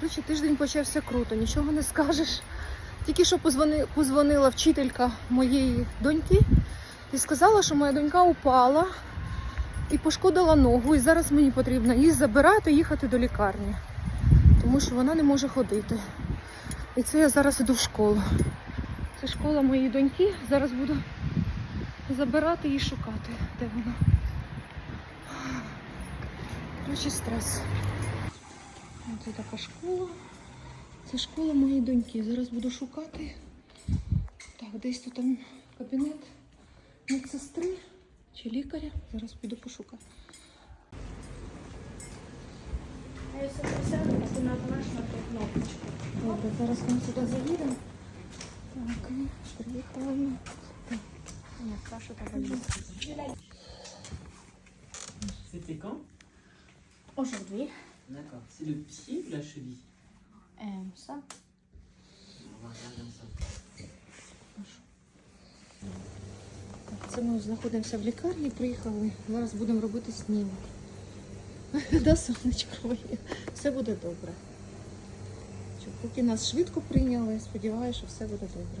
Коротше, тиждень почався круто, нічого не скажеш. Тільки що позвони, позвонила вчителька моєї доньки і сказала, що моя донька упала і пошкодила ногу. І зараз мені потрібно її забирати їхати до лікарні, тому що вона не може ходити. І це я зараз іду в школу. Це школа моєї доньки. Зараз буду забирати і шукати, де вона. Коротше, стрес. Це така школа. Це школа моєї доньки. Зараз буду шукати. Так, десь тут там кабінет медсестри чи лікаря. Зараз піду пошукати. Добре, зараз ми сюди заїдемо. Так. C'était quand Aujourd'hui, D'accord. C'est le pied ou la cheville euh, ça. On va regarder ensemble. Це ми знаходимося в лікарні, приїхали. Зараз будемо робити снімок. Да, сонечко моє. Все буде добре. Поки нас швидко прийняли, сподіваюся, що все буде добре.